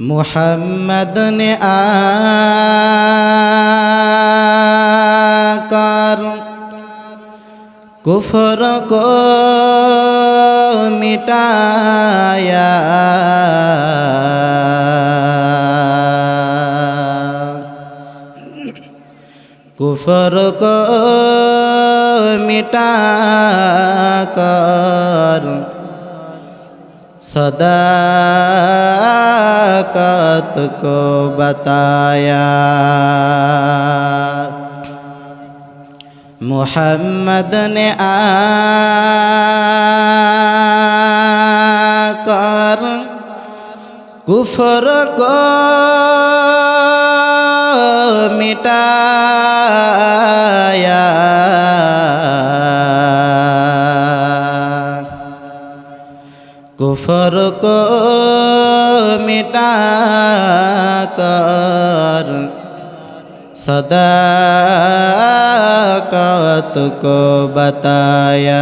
মোহাম্মদ নে আকার। কুফর কো মিটায়া। কুফর কো মিটা কর सदाकत को बताया मोहम्मद ने आकर कुफर को मिटाया कुफर को मिटा कर सदाकत को बताया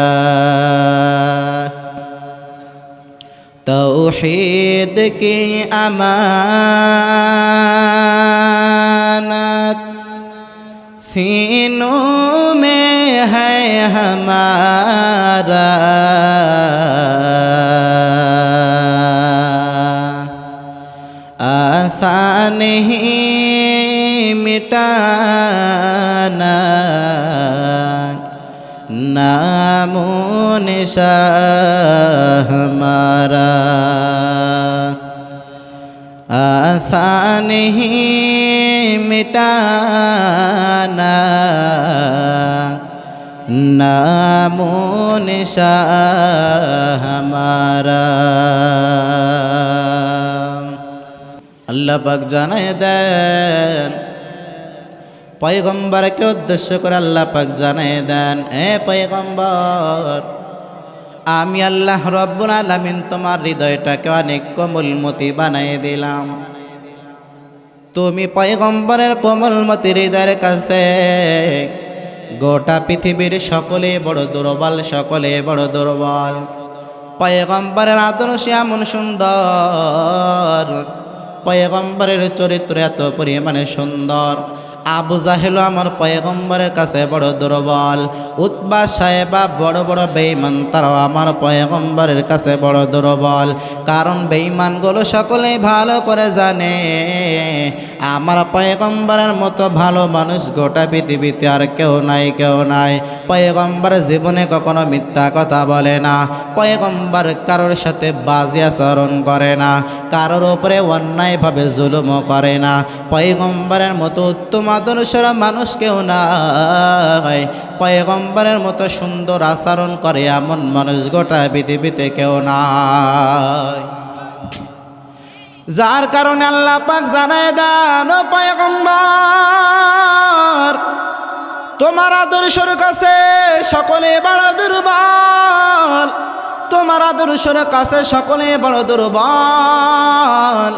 तौहीद की अमानत सीनों में है हमारा आसान ही मिटाना नामो निशा हमारा आसान ही मिटाना नामो निशा हमारा আল্লাহ পাক জানায় দেন। পয়গম্বরকে উদ্দেশ্য করে আল্লাহ পাক জানায় দেন, এ পয়গম্বর, আমি আল্লাহ রব্বুল আলামিন তোমার হৃদয়টাকে অনেক কোমলমতি বানাই দিলাম। তুমি পয়গম্বরের কোমলমতি হৃদয়ের কাছে গোটা পৃথিবীর সকলে বড় দুর্বল, সকলে বড় দুর্বল। পয়গম্বরের আদর্শ এমন সুন্দর। পয়গম্বরের চরিত্র এত পরিমাণে সুন্দর। আবু জাহেল আমার পয়গম্বরের কাছে বড় দুর্বল। উৎবা সাহেবা বড় বড় বেইমান তারাও আমার পয়গম্বরের কাছে বড় দুর্বল। কারণ বেইমানগুলো সকলেই ভালো করে জানে। আমার পয়গম্বরের মতো ভালো মানুষ গোটা পৃথিবীতে আর কেউ নাই কেউ নাই। পয়গম্বর জীবনে কখনো মিথ্যা কথা বলে না। পয়গম্বর কারোর সাথে বাজি আচরণ করে না। কারোর উপরে অন্যায়ভাবে জুলুমও করে না। পয়গম্বরের মতো উত্তম আদর্শের মানুষ কেউ নাই। পয়গম্বরের মতো সুন্দর আচরণ করে এমন মানুষ গোটা পৃথিবীতে কেউ নাই। যার কারণে আল্লাহ পাক জানায় দান পয়গম্বর, তোমার আদর্শের কাছে সকলে বড় দুর্বল, তোমার আদর্শের কাছে সকলে বড় দুর্বল।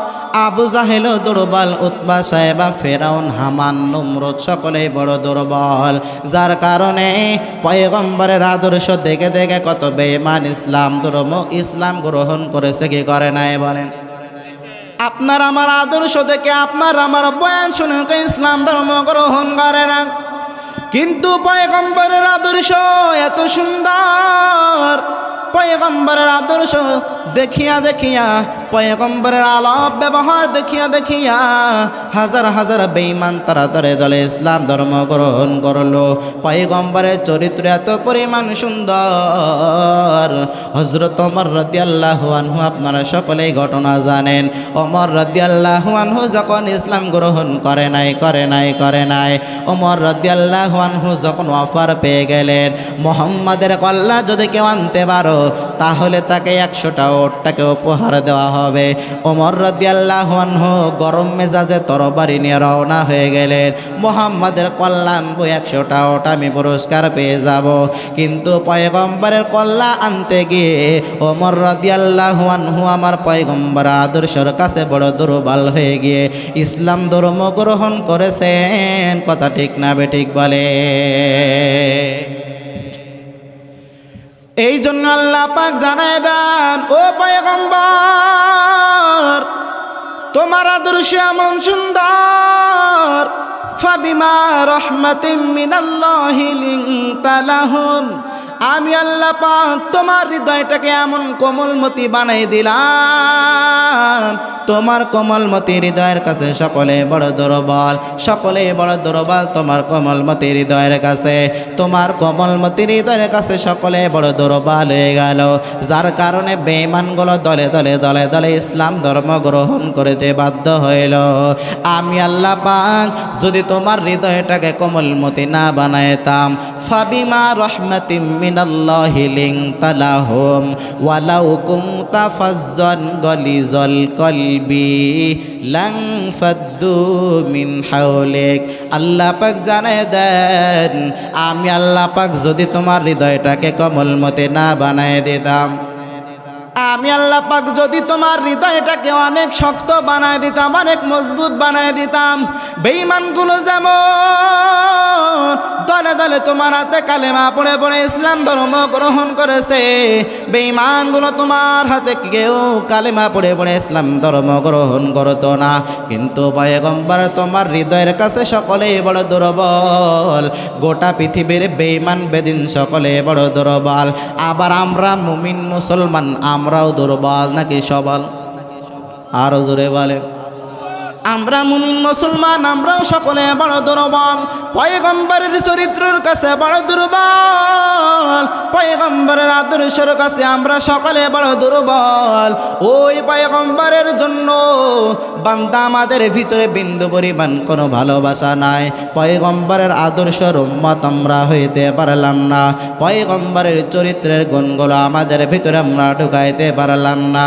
আবু জাহেল দুর্বল উৎবা সাহেবা ফেরাউন, হামান, নমরুদ সকলে বড় দুর্বল। যার কারণে পয়গম্বরের আদর্শ দেখে দেখে কত বেমান ইসলাম ধর্ম ইসলাম গ্রহণ করেছে, কি করে নাই বলেন? আপনার আমার আদর্শ থেকে আপনার আমার বয়ান শুনে ইসলাম ধর্ম গ্রহণ করে না। কিন্তু পয়গম্বরের আদর্শ এত সুন্দর। পয়গম্বরের আদর্শ দেখিয়া দেখিয়া, পয়গম্বরের আলাপ ব্যবহার দেখিয়া দেখিয়া হাজার হাজার বেঈমান তারা তরে দলে ইসলাম ধর্ম গ্রহণ করল। পয়গম্বরের চরিত্র এত পরিমাণ সুন্দর। হজরত অমর রদিয়াল্লাহ আনহু আপনারা সকলেই ঘটনা জানেন। অমর রদিয়াল্লাহ আনহু যখন ইসলাম গ্রহণ করে নাই করে নাই করে নাই অমর রদিয়াল্লাহ আনহু যখন অফার পেয়ে গেলেন মোহাম্মদের কল্লা যদি কেউ আনতে পারো তাহলে তাকে একশোটা ওটটাকে উপহার দেওয়া হবে। ওমর রদিয়াল্লাহ গরম মেজাজে তরবারি নিয়ে রওনা হয়ে গেলেন। মোহাম্মদের কল্যাণ বই একশোটা ওট আমি পুরস্কার পেয়ে যাব। কিন্তু পয়গম্বরের কল্লা আনতে গিয়ে ওমর রদিয়াল্লাহ আনহু আমার পয়গম্বর আদর্শের কাছে বড় দুর্বল হয়ে গিয়ে ইসলাম ধর্ম গ্রহণ করেছেন। কথা ঠিক না বেঠিক বলে। এই জন্য পাক জানায় দেন ও পয়গম্বর তোমার আদর্শ এমন সুন্দর। ফাবিমা রহমাতিম মিনাল্লাহি লিনতা লাহুম আমি আল্লাহ পাক তোমার হৃদয়টাকে এমন কোমলমতি বানাই দিলাম। তোমার কোমলমতি হৃদয়ের কাছে সকলে বড় দুর্বল, সকলে বড় দুর্বল তোমার কোমলমতি হৃদয়ের কাছে। তোমার কোমলমতি হৃদয়ের কাছে সকলে বড় দুর্বল হয়ে গেল। যার কারণে বেঈমানগুলো দলে দলে দলে দলে ইসলাম ধর্ম গ্রহণ করতে বাধ্য হইল। আমি আল্লাহ পাক যদি তোমার হৃদয়টাকে কোমলমতি না বানাইতাম ফাবিমা রহমাতিম মিনাল্লাহি লিনতালাহুম ওয়ালাউ কুনতা ফাজ্জান গলিজল কলবি লাং ফাদ্দু মিন হাওলিক। আল্লাহ পাক জানায় দেন, আমি আল্লাহ পাক যদি তোমার হৃদয়টাকে কোমলমতি না বানায় দিতাম। আমি আল্লাহ পাক যদি তোমার হৃদয়টাকে অনেক শক্ত বানায় দিতাম, অনেক মজবুত বানায় দিতাম, বেঈমানগুলো যেমন দলে দলে তোমার হাতে কালেমা পড়ে পড়ে ইসলাম ধর্ম গ্রহণ করেছে, বেঈমানগুলো তোমার হাতে কেউ কালেমা পড়ে পড়ে ইসলাম ধর্ম গ্রহণ করতো না। কিন্তু পয়গম্বর, তোমার হৃদয়ের কাছে সকলেই বড় দুর্বল। গোটা পৃথিবীর বেঈমান বেদিন সকলে বড় দুর্বল। আবার আমরা মুমিন মুসলমান আমরাও দুর্বল নাকি সবল? আরও জোরে বলেন। আমরা মুমিন মুসলমান, আমরাও সকলে বড় দুর্বল। পয়গম্বরের চরিত্রের কাছে বড় দুর্বল। পয়গম্বরের আদর্শের কাছে আমরা সকলে বড় দুর্বল। ওই পয়গম্বরের জন্য বান্দা আমাদের ভিতরে বিন্দু পরিমাণ কোনো ভালোবাসা নাই। পয়গম্বরের আদর্শের উম্মত আমরা হইতে পারলাম না। পয়গম্বরের চরিত্রের গুণগুলো আমাদের ভিতরে আমরা ঢুকাইতে পারলাম না।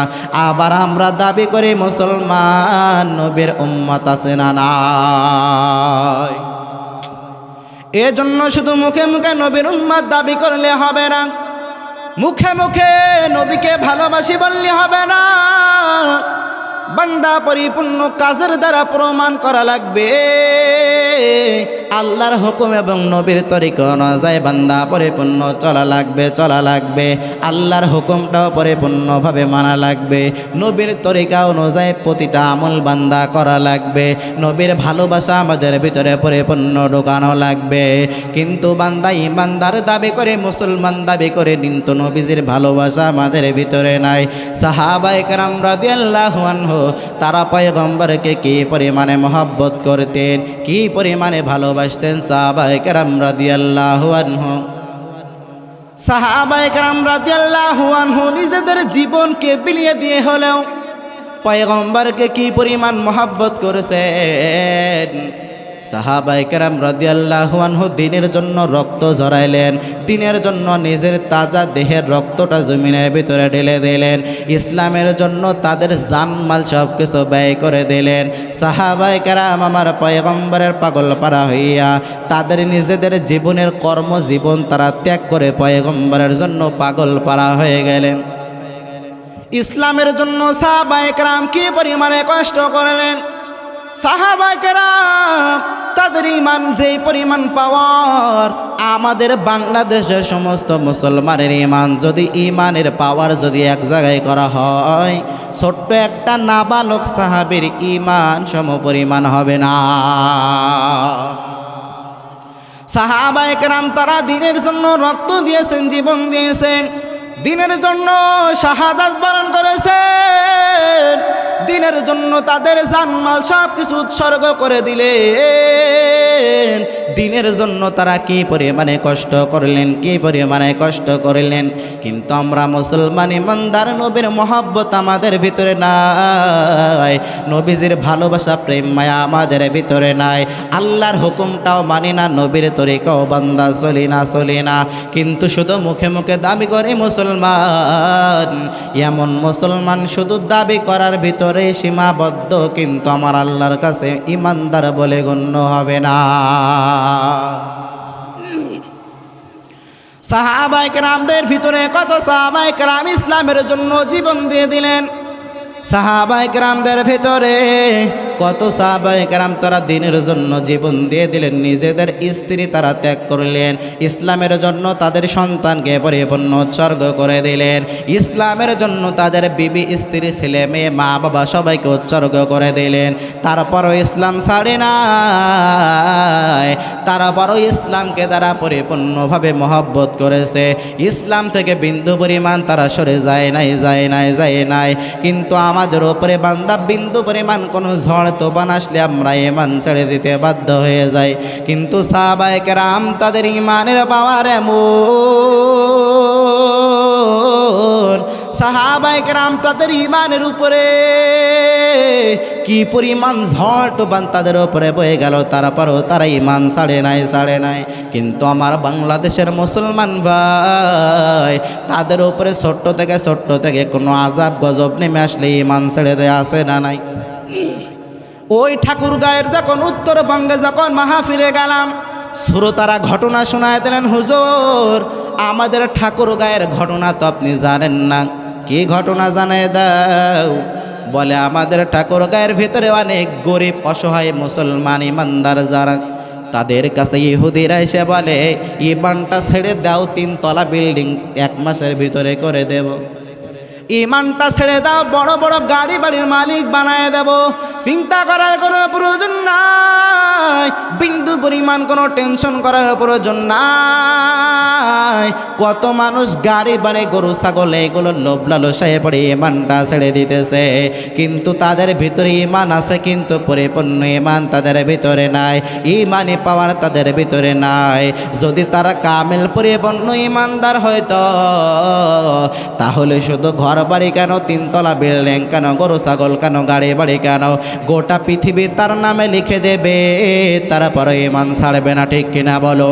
আবার আমরা দাবি করি, মুসলমান নবীর উম্মত আছে না নাই? এজন্য শুধু মুখে মুখে নবীর উম্মাদ দাবি করলে হবে না। মুখে মুখে নবীকে ভালোবাসি বললে হবে না। বান্দা পরিপূর্ণ কাজের দ্বারা প্রমাণ করা লাগবে। আল্লাহর হুকুম এবং নবীর তরিক অনুযায়ী বান্দা পরিপূর্ণ চলা লাগবে চলা লাগবে। আল্লাহর হুকুমটাও পরিপূর্ণভাবে মানা লাগবে। নবীর তরিকা অনুযায়ী প্রতিটা আমল বান্দা করা লাগবে। নবীর ভালোবাসা আমাদের ভিতরে পরিপূর্ণ ঢোকানো লাগবে। কিন্তু বান্দা ইমানদার দাবি করে, মুসলমান দাবি করে কিন্তু নবীজির ভালোবাসা আমাদের ভিতরে নাই। সাহাবাই কারাম রাদিয়াল্লাহু তারা পয়গম্বরকে কি পরিমাণে মহব্বত করতেন, কি পরিমাণে ভালোবাসতেন সাহাবাই কেরাম রাদিয়াল্লাহু আনহু। কেরাম রাদিয়াল্লাহু আনহু নিজেদের জীবনকে বিলিয়ে দিয়ে হলেও, পয়গম্বরকে কি পরিমাণ মহাব্বত করেছেন? সাহাবাই কেরাম রাদিয়াল্লাহু দিনের জন্য রক্ত ঝরাইলেন, দিনের জন্য নিজের তাজা দেহের রক্তটা জমিনের ভিতরে ঢেলে দিলেন, ইসলামের জন্য তাদের জানমাল সব কিছু ব্যয় করে দিলেন। সাহাবাই কেরাম আমার পয়গম্বরের পাগল পারা হইয়া তাদের নিজেদের জীবনের কর্মজীবন তারা ত্যাগ করে পয়গম্বরের জন্য পাগল পারা হয়ে গেলেন। ইসলামের জন্য সাহাবাইকরাম কি পরিমাণে কষ্ট করলেন? সাহাবাইকরাম তাদের ইমান যেই পরিমাণ পাওয়ার, আমাদের বাংলাদেশের সমস্ত মুসলমানের ইমান যদি ইমানের পাওয়ার যদি এক জায়গায় করা হয়, ছোট্ট একটা নাবালক সাহাবের ইমান সম পরিমাণ হবে না। সাহাবাইকরাম তারা দিনের জন্য রক্ত দিয়েছেন, জীবন দিয়েছেন, দিনের জন্য শাহাদাত বরণ করেছেন, দিনের জন্য তাদের জানমাল সব কিছু উৎসর্গ করে দিলেন। দিনের জন্য তারা কি পরিমাণে কষ্ট করলেন, কি পরিমাণে কষ্ট করলেন? কিন্তু আমরা মুসলমান ইমানদার, নবীর মহব্বত আমাদের ভিতরে নাই। নবীজির ভালোবাসা, প্রেম মায়া আমাদের ভিতরে নাই। আল্লাহর হুকুমটাও মানি না, নবীর তরিকাও বান্দা চলি না চলি না। কিন্তু শুধু মুখে মুখে দাবি করে মুসলমান। এমন মুসলমান শুধু দাবি করার ভিতরে সীমাবদ্ধ, কিন্তু আমার আল্লাহর কাছে ইমানদার বলে গণ্য হবে না। সাহাবাইক রামদের ভিতরে কত সাহাবাইক রাম ইসলামের জন্য জীবন দিয়ে দিলেন। সাহাবাইক রামদের ভিতরে কত সাহাবায়ে কেরাম তারা দিনের জন্য জীবন দিয়ে দিলেন, নিজেদের স্ত্রী তারা ত্যাগ করলেন, ইসলামের জন্য তাদের সন্তানকে পরিপূর্ণ উৎসর্গ করে দিলেন, ইসলামের জন্য তাদের বিবি, স্ত্রী, ছেলে, মেয়ে, মা, বাবা সবাইকে উৎসর্গ করে দিলেন, তারপরও ইসলাম ছাড়ে নাই, তারপরও ইসলামকে তারা পরিপূর্ণভাবে মহব্বত করেছে, ইসলাম থেকে বিন্দু পরিমাণ তারা সরে যায় নাই যায় নাই যায় নাই, কিন্তু আমাদের ওপরে বান্দা বিন্দু পরিমাণ কোনো ঝড় তোফান আসলে আমরা ইমান ছেড়ে দিতে বাধ্য হয়ে যাই। কিন্তু সাহাবায়ে কেরাম তাদের ইমানের পাওয়ার এমন। সাহাবায়ে কেরাম তাদের ইমানের উপরে কি পরিমাণ ঝড়, তোফান তাদের উপরে বয়ে গেল, তারপরও তারা ইমান ছাড়ে নাই ছাড়ে নাই। কিন্তু আমার বাংলাদেশের মুসলমান ভাই, তাদের উপরে ছোট্ট থেকে ছোট্ট থেকে কোনো আজাব, গজব নেমে আসলে ইমান ছেড়ে দেয় আসে না নাই? ওই ঠাকুর গায়ের যখন উত্তরবঙ্গে যখন মাহফিলে গেলাম, শ্রোতারা ঘটনা শোনায় দিলেন, হুজুর, আমাদের ঠাকুর গায়ের ঘটনা তো আপনি জানেন না। কি ঘটনা জানায় দাও? বলে, আমাদের ঠাকুর গায়ের ভিতরে অনেক গরিব, অসহায় মুসলমান ইমানদার যারা, তাদের কাছে ইহুদিরা এসে বলে ইমানটা ছেড়ে দাও, তিনতলা বিল্ডিং এক মাসের ভিতরে করে দেব। ইমানটা ছেড়ে দাও, বড় বড় গাড়ি বাড়ির মালিক বানায় দেব। চিন্তা করার কোনো প্রয়োজন নাই। বিন্দু পরিমাণ কোনো টেনশন করার প্রয়োজন নাই। কত মানুষ গাড়ি বাড়ি, গরু, ছাগল এগুলো লোভ লালসায় পড়ে ইমানটা ছেড়ে দিতেছে। কিন্তু তাদের ভিতরে ইমান আছে, কিন্তু পরিপূর্ণ ইমান তাদের ভিতরে নাই। ইমানি পাওয়ার তাদের ভিতরে নাই। যদি তারা কামেল, পরিপূর্ণ ইমানদার হয়তো, তাহলে শুধু ঘর বাড়ি কেন? তিনতলা বিল্ডিং কেন? গরু, ছাগল কেন? গাড়ি বাড়ি কেন? গোটা পৃথিবী তার নামে লিখে দেবে, তারপরে ইমান ছাড়বে না, ঠিক কিনা বলো?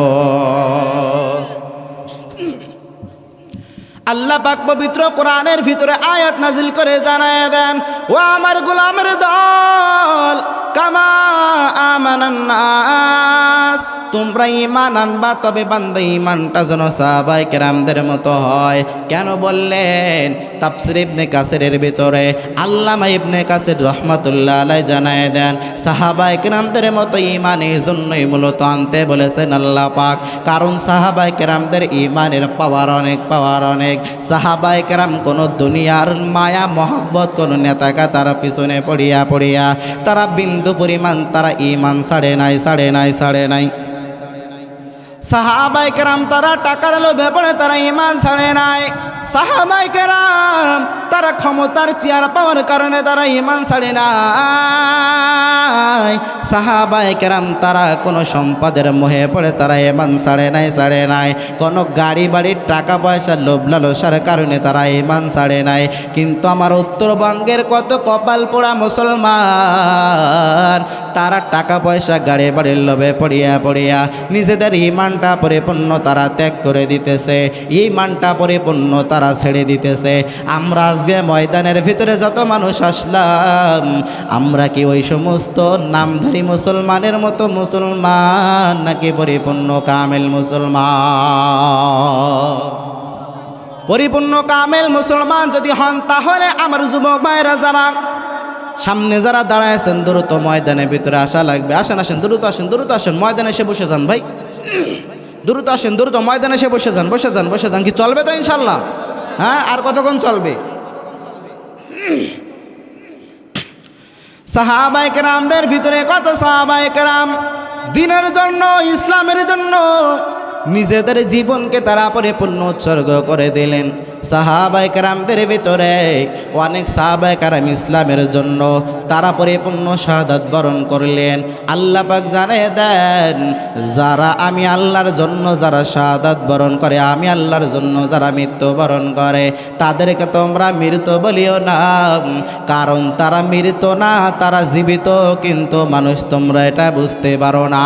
আল্লাহ পাক পবিত্র কোরআনের ভিতরে আয়াত নাজিল করে জানায় দেন ও আমার গোলামের দল, কামা আমানান্নাস তোমরা ইমান আনবা, তবে বান্দা ইমানটা যেন সাহাবাই কেরামদের মতো হয়। কেন বললেন? তাফসির ইবনে কাসিরের ভিতরে আল্লামা ইবনে কাসির রহমাতুল্লাহ আলাই জানায় দেন সাহাবাই কেরামদের মতো ইমান এই জন্যই মূলত আনতে বলেছেন আল্লাহ পাক। কারণ সাহাবাই কেরামদের ইমানের পাওয়ার অনেক পাওয়ার অনেক। সাহাবাই কেরাম কোনো দুনিয়ার মায়া, মহব্বত, কোনো নেতাকা তারা পিছনে পড়িয়া পড়িয়া, তারা বিন্দু পরিমাণ তারা ইমান সাড়ে নাই সাড়ে নাই সাড়ে নাই। সাহাবাই কেরাম তারা টাকার লোভে পড়ে, তারা ইমান সাড়ে নাই। সাহাবাই কেরাম তারা ক্ষমতার চেয়ার পাওয়ার কারণে তারা ইমান ছাড়ে নাই। সাহাবাই কেরাম তারা কোনো সম্পদের মোহে পড়ে, তারা ইমান ছাড়ে নাই ছাড়ে নাই। কোনো গাড়ি বাড়ির টাকা পয়সা লোভ লালসার কারণে তারা ইমান ছাড়ে নাই। কিন্তু আমার উত্তরবঙ্গের কত কপাল পোড়া মুসলমান, তারা টাকা পয়সা গাড়ি বাড়ির লোভে পড়িয়া পড়িয়া নিজেদের ইমানটা পরিপূর্ণ তারা ত্যাগ করে দিতেছে। ইমানটা পরিপূর্ণ তারা ছেড়ে দিতেছে। আমরা আজকে ময়দানের ভিতরে যত মানুষ আসলাম, আমরা কি ওই সমস্ত নামধারী মুসলমানের মতো মুসলমান নাকি পরিপূর্ণ কামেল মুসলমান? পরিপূর্ণ কামেল মুসলমান যদি হন তাহলে আমার যুবক ভাইরা যারা সামনে যারা দাঁড়ায় দ্রুত ময়দানের ভিতরে আসা লাগবে। আসেন আসেন, দ্রুত আসেন দ্রুত আসেন, ময়দানে এসে বসে যান ভাই। দ্রুত আসেন, দ্রুত ময়দানে এসে বসে যান বসে যান বসে যান। কি চলবে তো ইনশাল্লাহ হ্যাঁ আর কতক্ষণ চলবে? সাহাবাই কেরামদের ভিতরে কত সাহাবাই কেরাম? দিনের জন্য, ইসলামের জন্য নিজেদের জীবনকে তারা পরিপূর্ণ উৎসর্গ করে দিলেন। সাহাবাই কারামদের ভিতরে অনেক সাহাবাই কারাম ইসলামের জন্য তারা পরিপূর্ণ শাহাদাত বরণ করলেন। আল্লাহ পাক জানিয়ে দেন, যারা আমি আল্লাহর জন্য যারা শাহাদাত বরণ করে, আমি আল্লাহর জন্য যারা মৃত্যুবরণ করে, তাদেরকে তোমরা মৃত বলিও না। কারণ তারা মৃত না, তারা জীবিত, কিন্তু মানুষ তোমরা এটা বুঝতে পারো না।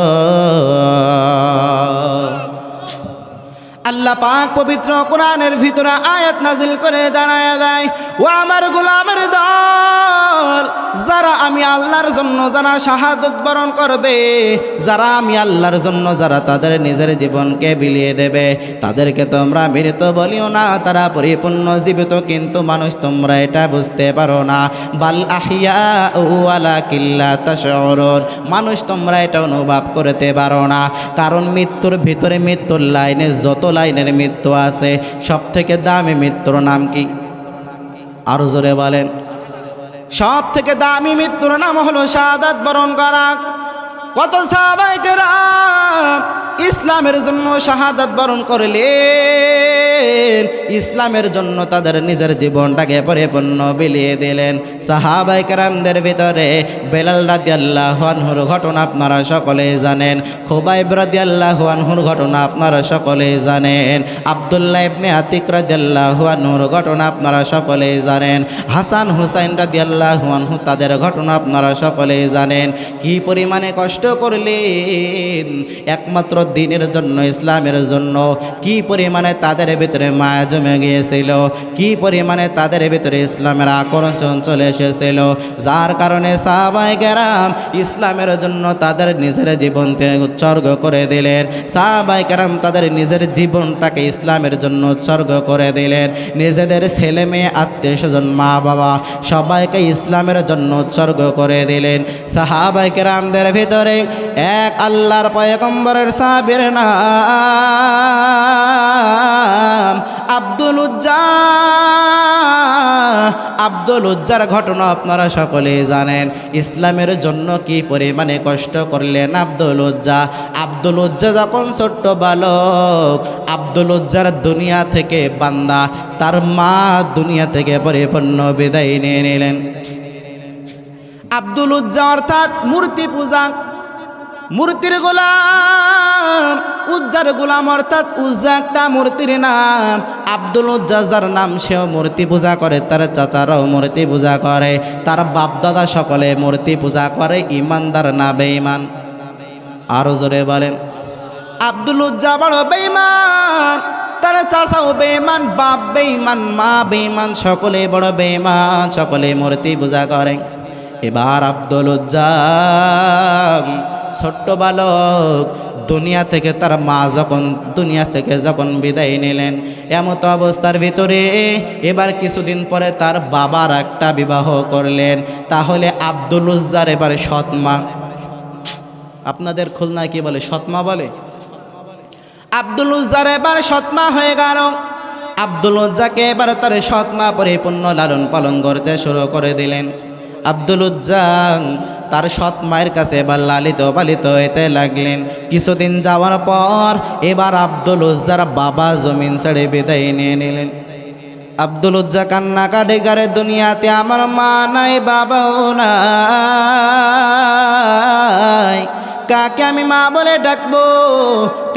আল্লাহ পাক পবিত্র কোরআনের ভিতরে আয়াত নাজিল করে দাঁড়ায় দেয় ও আমার গোলামের দল যারা আমি আল্লাহর জন্য যারা শাহাদত বরণ করবে, যারা আমি আল্লাহর জন্য যারা তাদের নিজের জীবনকে বিলিয়ে দেবে, তাদেরকে তোমরা মৃত বলিও না, তারা পরিপূর্ণ জীবিত, কিন্তু মানুষ তোমরা এটা বুঝতে পারো না। বাল আহিয়া ও আলা কিল্লা তাশউরুন, মানুষ তোমরা এটা অনুভব করতে পারো না। কারণ মৃত্যুর ভিতরে মৃত্যুর লাইনে যত লাইনের মৃত্যু আছে সব থেকে দামি মৃত্যুর নাম কি? আরও জোরে বলেন। সব থেকে দামি মৃত্যুর নাম হলো শাহাদাত বরণ করা। কত সাহাবাইকেরা ইসলামের জন্য শাহাদাত বরণ করলেন। ইসলামের জন্য তাদের নিজের জীবনটাকে পরিপূর্ণ বিলিয়ে দিলেন। সাহাবাই কারামদের ভিতরে বেলাল রাদি আল্লাহানহুর ঘটনা আপনারা সকলে জানেন। খুবাইব রাদি আল্লাহানহুর ঘটনা আপনারা সকলে জানেন। আবদুল্লাহ ইবনে আতিক রাদি আল্লাহানহুর ঘটনা আপনারা সকলে জানেন। হাসান হুসাইন রাদি আল্লাহানহু তাদের ঘটনা আপনারা সকলে জানেন। কি পরিমাণে কষ্ট করলেন? একমাত্র দিনের জন্য, ইসলামের জন্য কি পরিমাণে তাদের ভিতরে মায়া জমে গিয়েছিল, কি পরিমাণে তাদের ভিতরে ইসলামের আকর্ষণ চলে এসেছিল, যার কারণে সাহাবাই কেরাম ইসলামের জন্য তাদের নিজের জীবনকে উৎসর্গ করে দিলেন। সাহাবাই কেরাম তাদের নিজের জীবনটাকে ইসলামের জন্য উৎসর্গ করে দিলেন। নিজেদের ছেলে মেয়ে, আত্মীয় স্বজন, মা বাবা সবাইকে ইসলামের জন্য উৎসর্গ করে দিলেন। সাহাবাই কেরামদের ভিতরে এক আল্লাহর পয়গম্বরের সাহাবের নাম আব্দুল আব্দুল উজ্জার ঘটনা আপনারা সকলেই জানেন। ইসলামের জন্য কি পরিমাণে কষ্ট করলেন আব্দুল উজ্জা? আব্দুল উজ্জা যখন ছোট্ট বালক, আব্দুল উজ্জার দুনিয়া থেকে বান্দা, তার মা দুনিয়া থেকে পরিপূর্ণ বিদায় নিয়ে নিলেন। আব্দুল উজ্জা অর্থাৎ মূর্তি পূজা মূর্তির গোলাম, উজ্জার গোলাম অর্থাৎ উজ্জা একটা মূর্তির নাম। আব্দুল উজ্জা যার নাম সেও মূর্তি পূজা করে, তার চাচারাও মূর্তি পূজা করে, তার বাপদাদা সকলে মূর্তি পূজা করে, ইমানদার না বেঈমান। আরও জোরে বলেন, আব্দুল উজ্জা বড় বেঈমান, তার চাচাও বেঈমান, বাপ বেঈমান, মা বেঈমান, সকলে বড় বেঈমান, সকলে মূর্তি পূজা করে এবার আব্দুল উজ্জাম ছোট্ট বালক দুনিয়া থেকে তার মা যখন, দুনিয়া থেকে যখন বিদায় নিলেন, এমতো অবস্থার ভিতরে এবার কিছুদিন পরে তার বাবার একটা বিবাহ করলেন। তাহলে আব্দুল উজ্জার এবারে সৎমা। আপনাদের খুলনায় কি বলে? সৎমা বলে? আব্দুল উজ্জার এবার সৎমা হয়ে গেল। আব্দুল উজ্জাকে এবার তার সৎমা পরিপূর্ণ লালন পালন করতে শুরু করে দিলেন। আব্দুল উজ্জাং তার সৎ মায়ের কাছে এবার লালিত পালিত হইতে লাগলেন। কিছুদিন যাওয়ার পর এবার আব্দুল উজ্জার বাবা জমিন ছেড়ে বিদায় নিয়ে নিলেন। আব্দুল উজ্জা কান্না কাটে গারে দুনিয়াতে আমার মা নাই, বাবাও নাই। কাকে আমি মা বলে ডাকবো?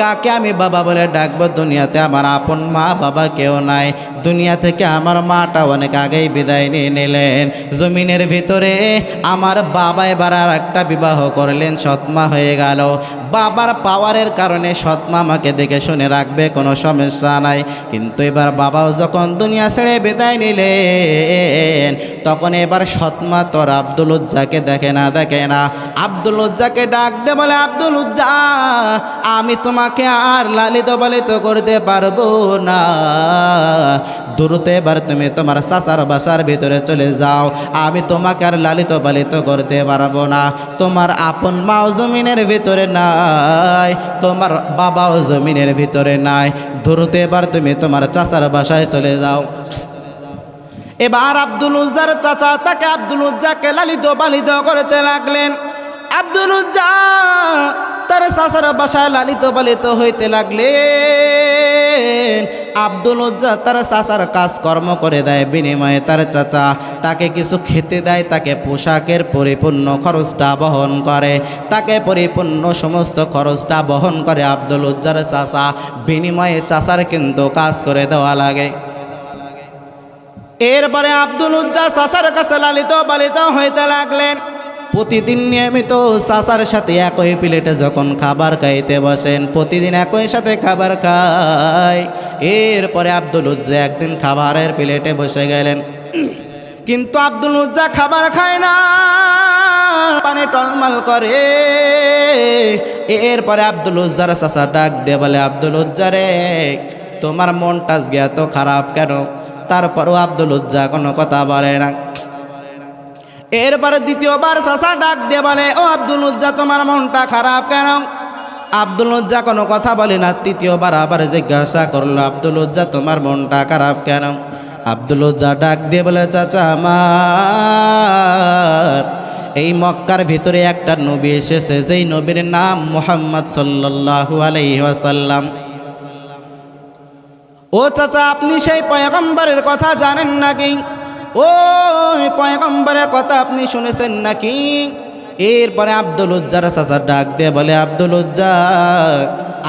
কাকে আমি বাবা বলে ডাকবো? দুনিয়াতে আমার আপন মা বাবা কেউ নাই। দুনিয়া থেকে আমার মাটা অনেক আগেই বিদায় নিয়ে নিলেন। জমিনের ভিতরে আমার বাবা এবার আর একটা বিবাহ করলেন, সৎমা হয়ে গেল। বাবার পাওয়ারের কারণে সৎমা আমাকে দেখে শুনে রাখবে, কোনো সমস্যা নাই। কিন্তু এবার বাবাও যখন দুনিয়া ছেড়ে বিদায় নিলেন, তখন এবার সৎমা তোর আব্দুল উজ্জাকে দেখে না দেখে না। আব্দুল উজ্জাকে ডাক দে বলে, আব্দুল উজ্জা, আমি তোমাকে আর লালিত পালিত করতে পারব না। দ্রুত এবার তুমি তোমার সাসার বাসার ভিতরে চলে যাও। আমি তোমাকে আর লালিত পালিত করতে পারব না। তোমার আপন মাও জমিনের ভিতরে নাই, তোমার বাবাও জমিনের ভিতরে নাই। দ্রুত এবার তুমি তোমার চাচার বাসায় চলে যাও। এবার আব্দুল উজ্জার চাচা তাকে আব্দুল উজ্জাকে লালিত পালিত করতে লাগলেন। আব্দুল তার চাচার বাসায় লালিত পালিত হইতে লাগলেন। আব্দুল উজ্জা তার চাচার কাজকর্ম করে দেয়, বিনিময়ে তার চাচা তাকে কিছু খেতে দেয়, তাকে পোশাকের পরিপূর্ণ খরচটা বহন করে। তাকে পরিপূর্ণ সমস্ত খরচটা বহন করে আব্দুল উজ্জার চাচা, বিনিময়ে চাচার কিন্তু কাজ করে দেওয়া লাগে। এরপরে আব্দুল উজ্জা চাচার কাছে লালিত পালিত হইতে লাগলেন। প্রতিদিন নিয়মিত চাচার সাথে একই প্লেটে যখন খাবার খাইতে বসেন, প্রতিদিন একই সাথে খাবার খায়। এরপরে আব্দুল উজ্জা একদিন খাবারের প্লেটে বসে গেলেন। কিন্তু আব্দুল উজ্জা খাবার খায় না, পানে টলমাল করে। এরপরে আব্দুল উজ্জার চাচা ডাক দিয়ে বলে, আব্দুল উজ্জারে তোমার মনটা আজকে এত খারাপ কেন? তারপরও আব্দুল উজ্জা কোনো কথা বলে না। এরপরে দ্বিতীয়বার চাচা ডাক দিয়ে বলে, ও আব্দুল উজ্জা তোমার মনটা খারাপ কেন? আব্দুল উজ্জা কোনো কথা বলে না। তৃতীয়বার আবার জিজ্ঞাসা করল, আব্দুল উজ্জা তোমার মনটা খারাপ কেন? আব্দুল উজ্জা ডাক দিয়ে বলে, চাচা, আমার এই মক্কার ভিতরে একটা নবী এসেছে, যেই নবীর নাম মোহাম্মদ সাল্লাল্লাহু আলাইহি ওয়াসাল্লাম। ও চাচা, আপনি সেই পয়গম্বরের কথা জানেন নাকি? ও পয়গম্বরের কথা আপনি শুনেছেন নাকি? এরপরে আব্দুল উজ্জার চাচা ডাক দিয়ে বলে, আব্দুল উজ্জা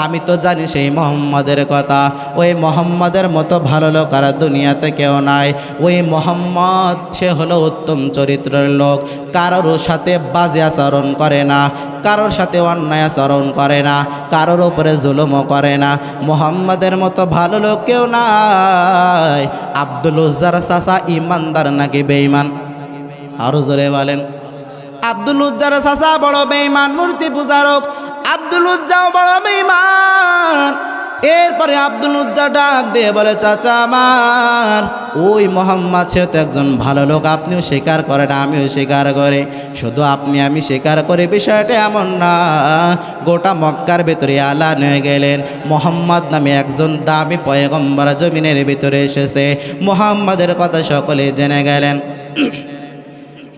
আমি তো জানি সেই মোহাম্মদের কথা। ওই মোহাম্মদের মতো ভালো লোক আর দুনিয়াতে কেউ নাই। ওই মোহাম্মদ, সে হলো উত্তম চরিত্রের লোক। কারোর সাথে বাজে আচরণ করে না, কারোর সাথে অন্যায় আচরণ করে না, কারোর উপরে জুলুমও করে না। মোহাম্মদের মতো ভালো লোক কেউ নাই। আব্দুল উজ্জার চাচা ইমানদার নাকি বেঈমান? আরও জোরে বলেন। আব্দুল উজ্জার চাচা বড় বেঈমান, মূর্তি পূজারক। আব্দুল উজ্জাও বড় বেঈমান। এরপরে আব্দুল উজ্জা ডাক দিয়ে বলে, চাচা আমার, ওই মোহাম্মদ সে তো একজন ভালো লোক, আপনিও স্বীকার করেন, আমিও স্বীকার করে। শুধু আপনি, আমি স্বীকার করি, বিষয়টা এমন না। গোটা মক্কার ভেতরে আলান হয়ে গেলেন। মোহাম্মদ নামে একজন দামি পয়গম্বর জমিনের ভিতরে এসেছে। মোহাম্মদের কথা সকলে জেনে গেলেন।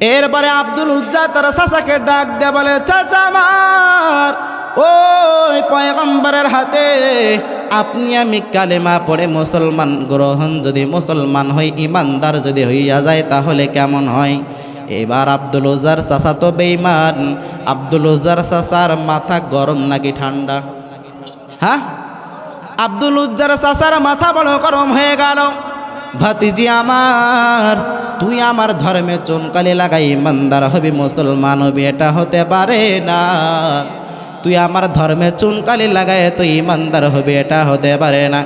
এরপরে আব্দুল উজ্জা তার চাচাকে ডাক দিয়ে বলে, চাচা আমার, ওই পয়গম্বরের হাতে আপনি আমি কালেমা পড়ে মুসলমান গ্রহণ, যদি মুসলমান হই, ইমানদার যদি হইয়া যায়, তাহলে কেমন হয়? এবার আব্দুল উজার চাচা তো বেইমান আব্দুল উজার চাচার মাথা গরম নাকি ঠান্ডা? হ্যাঁ? আব্দুল উজ্জার চাচার মাথা বড় গরম হয়ে গেল। ভাতিজি আমার, তুই আমার ধর্মে চুনকালি লাগাই ইমানদার হবি মুসলমান হবি, এটা হতে পারে না। তুই আমার ধর্মে চুনকালি লাগাই, তুই ইমানদার হবি, এটা হতে পারে না।